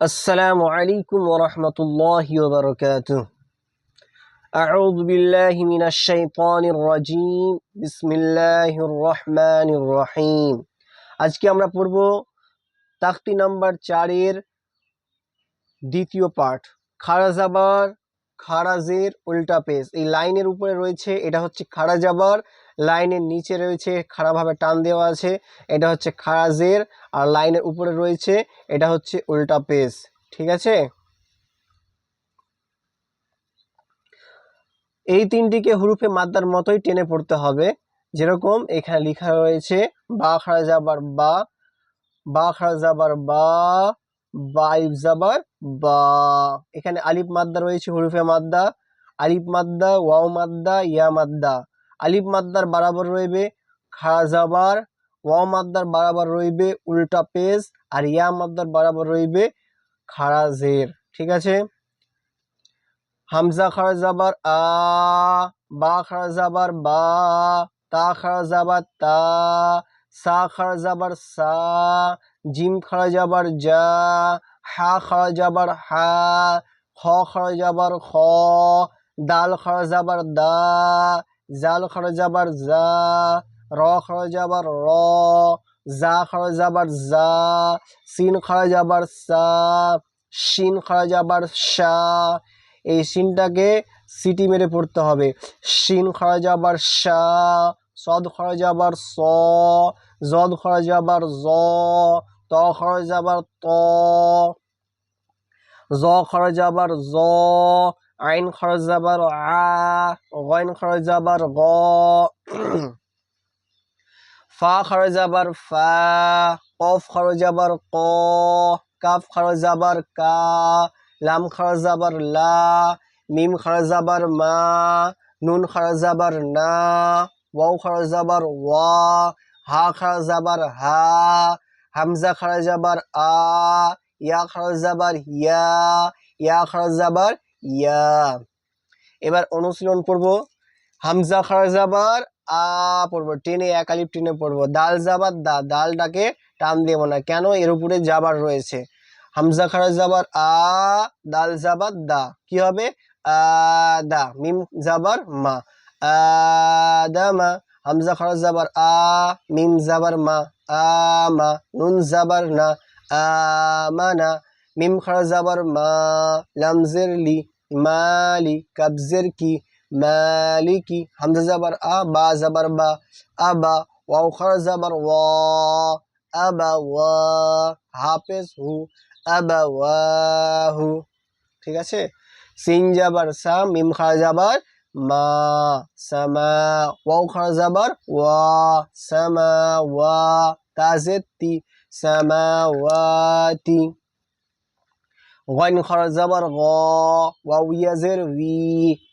السلام عليكم ورحمة الله وبركاته أعوذ بالله من الشيطان الرجيم بسم الله الرحمن الرحيم আজকে আমরা পড়ব তাখতি নাম্বার চারের দ্বিতীয় পাঠ খাড়া জাবার খারাজের উল্টা পেজ এই লাইনের উপরে রয়েছে এটা হচ্ছে খাড়া জাবার লাইনের নিচে রয়েছে, খাড়াভাবে টান দেওয়া আছে। এটা হচ্ছে খারাজের আর লাইনের উপরে রয়েছে, এটা হচ্ছে উল্টা পেজ, ঠিক আছে? এই তিনটিকে হুরুফে মাদ্দার মতোই টেনে পড়তে হবে। যেরকম এখানে লেখা রয়েছে, বা খাড়া যাবার বা বা খাড়া যাবার বা বাইফ যাবার বা। এখানে আলিফ মাদ্দা রয়েছে হুরুফে মাদ্দা, আলিফ মাদ্দা, ওয়াও মাদ্দা, ইয়া মাদ্দা। আলিফ মাদ্দার বরাবর রইবে খাড়া যাবার ওয়াও মাদ্দার বরাবর রইবে, উল্টা পেজ, আর ইয়া মাদ্দার বরাবর রইবে খাড়া জের ঠিক আছে? হামজা খাড়া যাবার আ, বা খাড়া যাবার বা, তা খাড়া যাবার তা, সা খাড়া যাবার সা, জিম খাড়া যাবার যা হা খাড়া যাবার হা, খ খাড়া যাবার খ, দাল খাড়া যাবার দা জাল খাড়া যাবার যা র খাড়া যাবার র জা খাড়া যাবার যা সিন খাড়া যাবার সা শিন খাড়া যাবার শা এই শিনটাকে সিটি মেরে পড়তে হবে শিন খাড়া যাবার শা সদ খাড়া যাবার স জদ খাড়া যাবার জ ত খাড়া যাবার ত জ খাড়া যাবার জ আইন খাড়া যাবার আ গইন খাড়া যাবার গ ফা খাড়া যাবার ফা কফ খাড়া যাবার ক কাফ খাড়া যাবার কা লাম খাড়া যাবার লা মিম খাড়া যাবার মা নুন খাড়া যাবার না ওয়াও খাড়া যাবার ওয়া হা খাড়া যাবার হা হামজা খাড়া যাবার আ ইয়া খাড়া যাবার ইয়া ইয়া খাড়া যাবার ইয়া। এবার অনুশীলন করব। হামজা খাড়া যাবার আ, পড়ব। টেনে একালিপ টেনে পড়ব। দাল যাবার, দা, দালটাকে টান দেবো না। কেন? এর উপরে যাবার রয়েছে। হামজা খাড়া যাবার আ, দাল যাবার, দা। কি হবে? দা। মিম যাবার, মা। আদামা হামজা খাড়া যাবার আ, মিম যাবার, মা। আমা নুন যাবার, না। আমানা মিম খাড়া যাবার মা লামজের লি মালি কাবজের কি মালিকি হামজা যাবার আ, বা যাবার বা আবা ওয়াও খাড়া যাবার ওয়া আবা ওয়া, হাফেজ হু আবা ওয়াহু ঠিক আছে? সিন যাবার সা, মিম খাড়া যাবার মা সামা ওয়াও খাড়া যাবার ওয়া সামা ওয়া তাজেতি সামাওয়াতি গইন খাড়া যাবার গ ওয়াও ইয়াজের ভি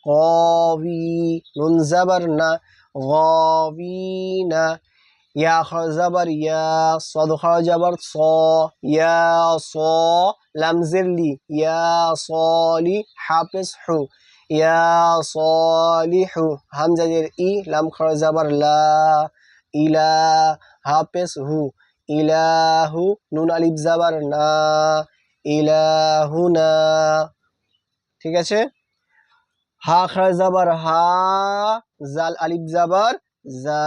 গবি নুন যাবার না গবিনা ইয়া খাড়া যাবার ইয়া সদ খাড়া যাবার স ইয়া স লামজের লি ইয়া সলি হাফেজ হু ইয়া সলিহু হামজাজের ই লাম খাড়া যাবার লা ইলা হাফেজ হু ইলাহু নুন আলিফ যাবার না ইলাহুনা। ঠিক আছে? হা খাড়া যাবার হা, জাল, আলিফ যাবার যা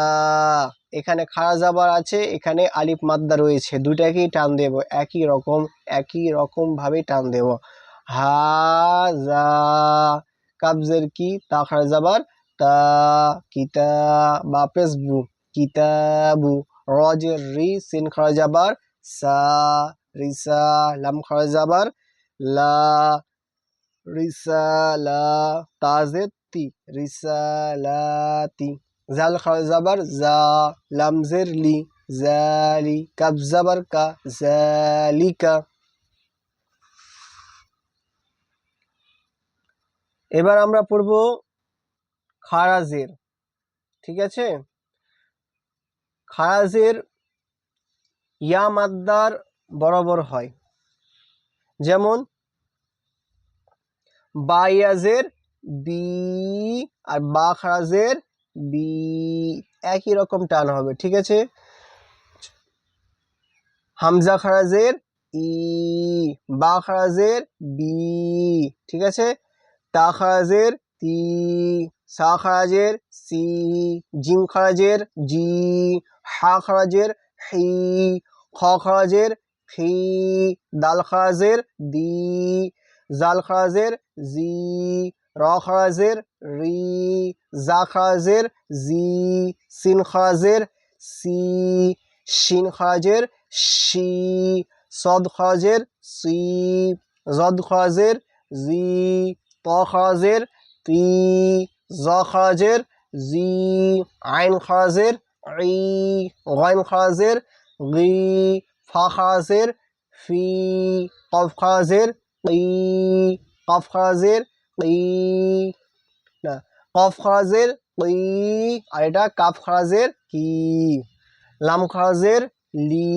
এখানে খাড়া যাবার আছে, এখানে আলিফ মাদ্দা রয়েছে। দুটাকেই টান দেব। একই রকম একই রকম ভাবে টান দেব। হা যা কাবজের কি? তা খাড়া যাবার তা কিতা বু কিতাবু। রজের রি, সিন খাড়া যাবার সা। রিসা, লাম খাড়া যাবার লা রিসালা তাজেতি রিসালাতি জাল খাড়া যাবার জা লামজের লি জালি কাব যাবার কা জালিকা এবার আমরা পড়ব খারাজের ঠিক আছে? খারাজের ইয়া মাদ্দার বরাবর হয়। যেমন, বাইয়াজের বি আর বা খারাজের বি একই রকম টান হবে, ঠিক আছে? হামজা খারাজের ই বা খারাজের বি ঠিক আছে? তা খারাজের তি সা খারাজের সি জিম খারাজের জি হা খারাজের হি খ খারাজের খি দাল খারাজের দি, জাল খারাজের জি, র খারাজের রি, জা খারাজের জি, সিন খারাজের সি, শিন খারাজের শি, সদ খারাজের সি, জদ খারাজের জি, ত খারাজের তি, জ খারাজের জি, আইন খারাজের ই গাইন খারাজের গি ফা খারাজের ফি কফ খারাজের ই কফ খারাজের ই না কফ খারাজের ই আর এটা কাফ খারাজের কি? লাম লি,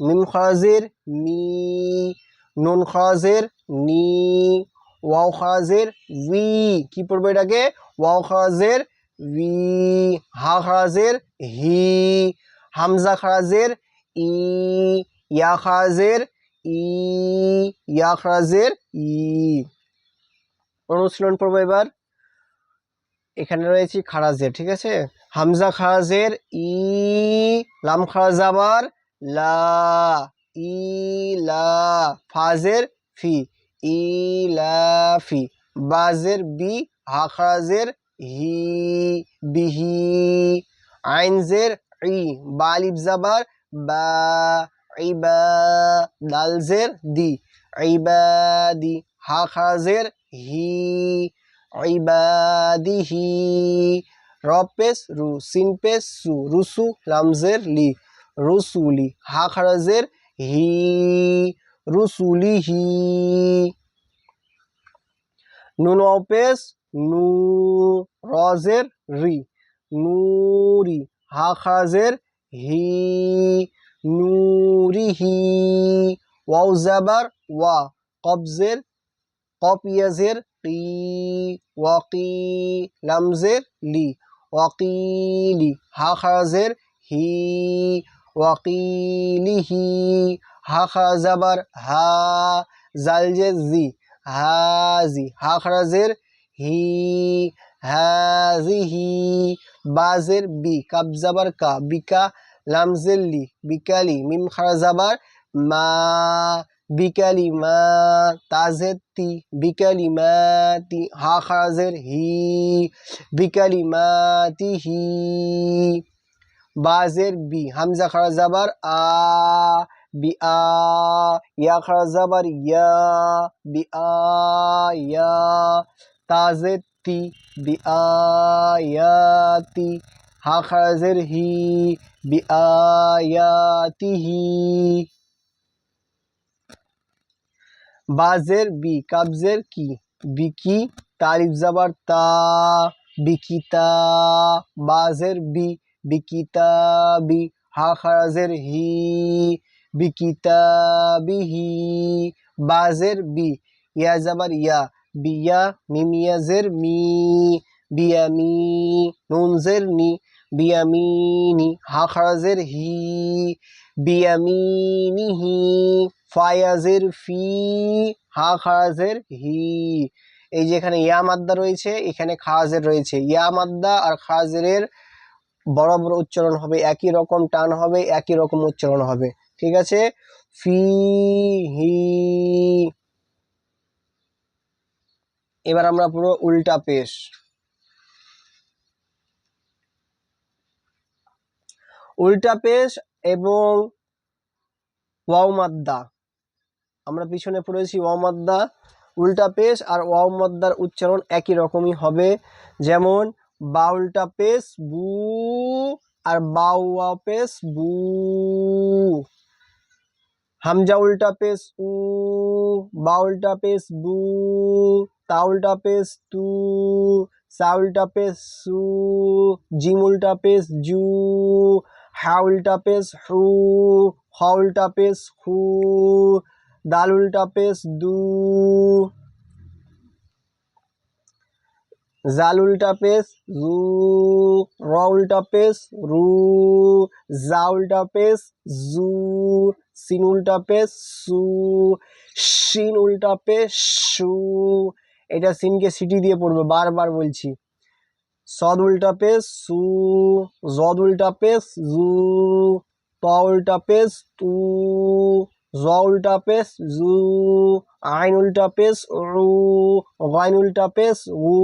মিম খারাজের মি, নুন খারাজের নি, ওয়াও খারাজের উই কি পড়বে এটাকে? ওয়াও খারাজের উই হা খারাজের হি, হামজা খারাজের ই ইয়া খারাজের ই ইয়াখারাজের ই। অনুশীলন পড়ব এবার। এখানে রয়েছে খারাজের, ঠিক আছে? হামজা খারাজের, ই লাম খারাজ আবার, লা, ই, লা, ফাজের, ফি, ই, লা, ফি, বাজের, বি, হা খারাজের, হি বিহি আইনজের, ই বালিব জাবার বা ইবা দালজের দি। ইবাদি হা খারাজের হি। ইবাদিহি র পেস রু সিন পেস সু, রুসু লামজের লি। রুসুলি হা খারাজের হি। রুসুলিহি। নুন অপেস নু, রজের রি। নুরি হা খারাজের হি নুরিহি ওয়াও জাবার, ওয়া, কবজের কপ ইয়াজের কি ওয়াকি, লামজের, লি ওয়াকিলি হা খারাজের হি ওয়াকিলিহি হা খারাজাবার হা জালজের জি হাজি হা খারাজের হি হাজিহি বাজের বি কাবজাবার কা বিকা লামজের বিকালি মিম খারাজাবার মা বিকালি মা তাজের তি বিকালি মা তি হা খারাজের হি বিকালি মা তি হি বাজের বি হামজা খারাজাবার আ বি আ ইয়া খারাজাবার ইয়া বি আ ইয়া তাজের তি বি আয়াতি হা খারাজের হি বি আয়াতিহি বাজের বি কাবজের কি বিকি তারিফ জাবার তা বিকিতা বাজের বি বিকিতা বি হা খারাজের হি বিকিতা বিহি বাজের বি ইয়া জাবার ইয়া বিয়া মিমিয়াজের মি বিয়ামি নুনজের নি বিয়ামিনি হা খারাজের হি ফায়াজের ফি হা খারাজের হি। এই যে এখানে ইয়া মাদ্দা রয়েছে, এখানে খাজের রয়েছে। ইয়া মাদ্দা আর খাজের বড় উচ্চারণ হবে, একই রকম টান হবে, একই রকম উচ্চারণ হবে। ঠিক আছে? ফি, হি এবার আমরা পুরো উল্টা পেশ। উল্টা পেশ এবং ওয়াও মাদ্দা। আমরা পিছনে পড়েছি ওয়াও মাদ্দা, উল্টা পেশ আর ওয়াও মাদ্দার উচ্চারণ একই রকমই হবে। যেমন, বা উল্টা পেশ, বু আর বা ওয়া পেশ, বু। হামজা উল্টা পেশ, উ। বা উল্টা পেশ, বু। তা উল্টা পেশ তু সা উল্টা পেশ সু জিম উল্টা পেশ জু হা উল্টা পেশ হু খ উল্টা পেশ হু দাল উল্টা পেশ দু জাল উল্টা পেশ জু র উল্টা পেশ রু জা উল্টা পেশ জু সিন উল্টা পেশ সু শিন উল্টা পেশ সু এটা সিনকে সিটি দিয়ে পড়বে বারবার বলছি সদ উল্টা পেশ সু জদ উল্টা পেশ জু ত উল্টা পেশ তু জ উল্টা পেশ জু আইন উল্টা পেশ রু গাইন উল্টা পেশ উ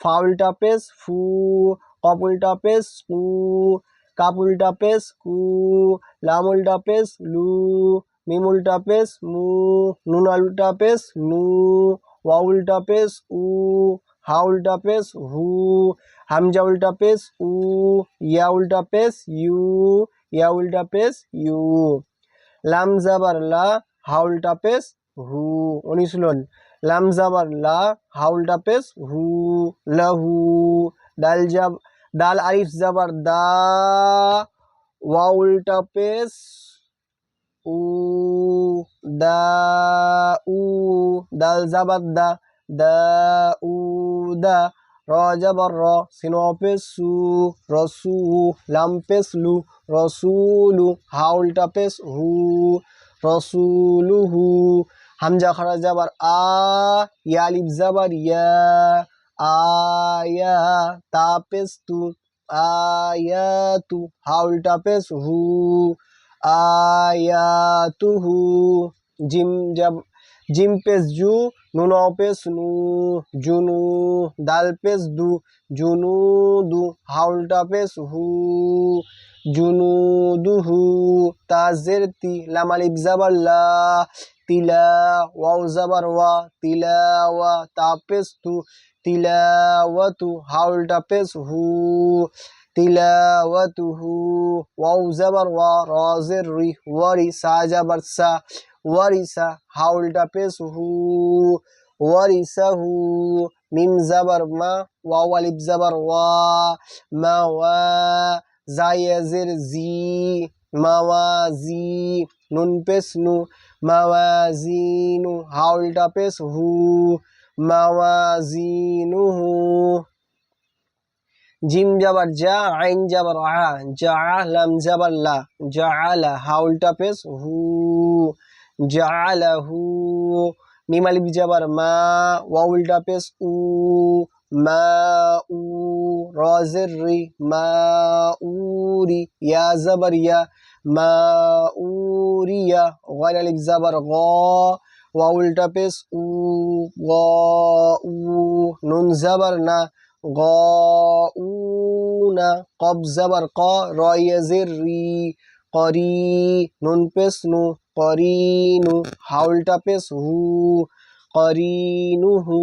ফা উল্টা পেশ ফু কপ উল্টা পেশ কু কাপ উল্টা পেশ কু লাম উল্টা পেশ লু মিম উল্টা পেশ মু নুন উল্টা পেশ নু ওয়া উল্টা পেশ, উ, হা উল্টা পেশ, হু, হামজা উল্টা পেশ, উ, ইয়া উল্টা পেশ, ইউ, ইয়া উল্টা পেশ, ইউ। লাম জাবার লা, হা উল্টা পেশ, হু, অনুশীলন। লাম জাবার লা, হা উল্টা পেশ, হু লাহু ডাল জাব ডাল আলিফ জাবার দা, ওয়া উল্টা পেশ উ, দা, উ, দাল জাবার দা দা, উ, দা, র জাবার, র সিন পেশ সু রসু, লাম পেশ লু রসুলু, হা উল্টা পেশ হু রসুলুহু হামজা খারা যাবার আ, ইয়া আলিফ যাবার ইয়া আয়া তা পেশ তু আয়াতু হা উল্টা পেশ হু আয়াতুহু, জিম জাব, জিম পেশ জু, নুন পেশ নু, জুনু, দাল পেশ দু, জুনু দু হা উল্টা পেশ হু জুনুদুহু তাজের তি লামালিব জাবাল্লা তিলা আলিফ জাবার ওয়া, তিলা ওয়াও জাবার তু তিলাওয়া তাপেস্তু তিলাওয়াতু হাউলটা পেস হু তিলাওয়াতুহু ওয়াও জাবার ওয়া রাজের রি ওয়ারি সা জাবার সা ওয়ারিসা হাউলটা পেস হু ওয়ারিসাহু মিম জাবার মা ওয়াও আলিফ জাবার ওয়া মা ওয়া জায়েজের জি মাওয়াজি নুন পেস নু মাওয়াজিনু হাউলটা পেস হু মাওয়াজিনুহু জিম যাবার যা, আইন যাবার, আ, যা, লাম যাবার, লা, যা আলা হাউলটা পেস হু, যা হু মিম আলিফ যাবার, মা ওয়াউলটা পেস উ, মা, উ রজের রি মা উরি ইয়া জাবার ইয়া, মা উরিয়া গাইন আলিফ জাবার গ ওয়াউলটা পেস উ, গ, উ, নুন জাবার না, গ, উ না কব জাবার ক রয়েজের রি করি নুন পেস নু করিনু হাউলটা পেস হু করিনুহু